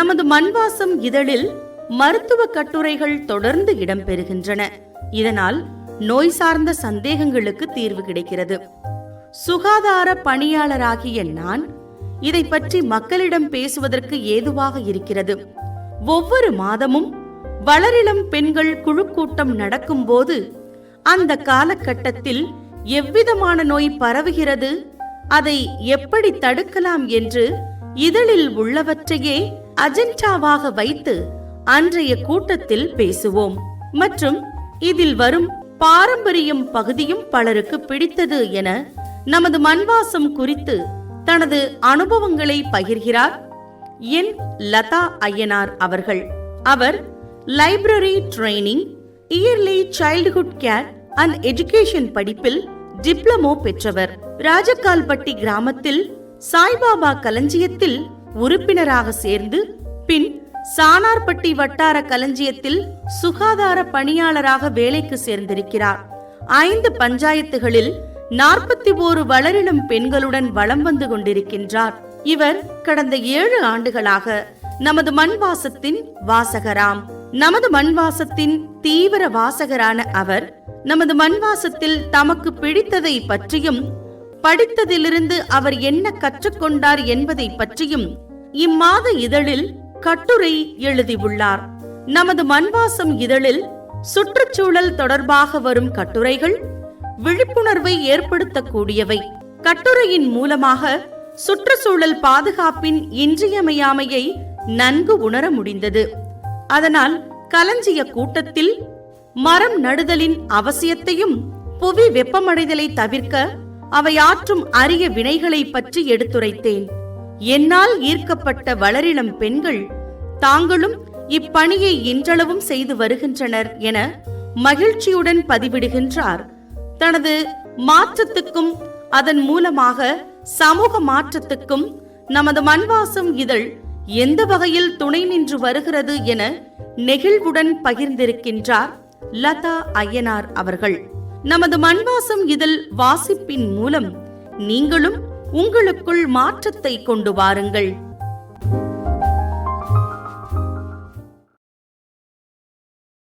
நமது மண்வாசம் இதழில் மருத்துவ கட்டுரைகள் தொடர்ந்து இடம்பெறுகின்றன. இதனால் நோய் சார்ந்த சந்தேகங்களுக்கு தீர்வு கிடைக்கிறது. சுகாதார பணியாளராகிய நான் இதை பற்றி மக்களிடம் பேசுவதற்கு ஏதுவாக இருக்கிறது. ஒவ்வொரு மாதமும் வளரிளம் பெண்கள் குழு கூட்டம் நடக்கும்போது அந்த காலகட்டத்தில் எவ்விதமான நோய் பரவுகிறது அதை எப்படி தடுக்கலாம் என்று இதழில் உள்ளவற்றையே அஜெண்டாவாக வைத்து அன்றைய கூட்டத்தில் பேசுவோம். மற்றும் இதில் வரும் பாரம்பரியம் பகுதியும் பலருக்கு பிடித்தது என நமது மண்வாசம் குறித்து தனது அனுபவங்களை பகிர்கிறார் என். லதா ஐயனார் அவர்கள். அவர் library training early childhood care and education படிப்பில் டிப்ளமோ பெற்றவர். ராஜக்கால்பட்டி கிராமத்தில் சாய்பாபா களஞ்சியத்தில் உறுப்பினராக சேர்ந்து பின் சானார்பட்டி வட்டார களஞ்சியத்தில் சுகாதார பணியாளராக வேலைக்கு சேர்ந்திருக்கிறார். ஐந்து பஞ்சாயத்துகளில் நாற்பத்தி ஓரு வளரினம் பெண்களுடன் வலம் வந்து கொண்டிருக்கின்றார். இவர் கடந்த ஏழு ஆண்டுகளாக நமது மண்வாசத்தின் வாசகராம். நமது மண்வாசத்தின் தீவிர வாசகரான அவர் நமது மண்வாசத்தில் தமக்கு பிடித்ததை பற்றியும் படித்ததிலிருந்து அவர் என்ன கற்றுக்கொண்டார் என்பதை பற்றியும் இம்மாத இதழில் கட்டுரை எழுதியுள்ளார். நமது மண்வாசம் இதழில் சுற்றுச்சூழல் தொடர்பாக வரும் கட்டுரைகள் விழிப்புணர்வை ஏற்படுத்தக்கூடியவை. கட்டுரையின் மூலமாக சுற்றுச்சூழல் பாதுகாப்பின் இன்றியமையாமையை நன்கு உணர முடிந்தது. அதனால் கலஞ்சிய கூட்டத்தில் மரம் நடுதலின் அவசியத்தையும் புவி வெப்பமடைதலை தவிர்க்க அவை ஆற்றும் அரிய வினைகளை பற்றி எடுத்துரைத்தேன். என்னால் ஈர்க்கப்பட்ட வளரிளம் பெண்கள் தாங்களும் இப்பணியை இன்றளவும் செய்து வருகின்றனர் என மகிழ்ச்சியுடன் பதிவிடுகின்றார். தனது மாற்றத்துக்கும் அதன் மூலமாக சமூக மாற்றத்துக்கும் நமது மண்வாசம் இதழ் எந்த வகையில் துணை நின்று வருகிறது என நெகிழ்வுடன் பகிர்ந்திருக்கின்றார் லதா ஐயனார் அவர்கள். நமது மண்வாசம் இதழ் வாசிப்பின் மூலம் நீங்களும் உங்களுக்குள் மாற்றத்தை கொண்டு வாருங்கள்.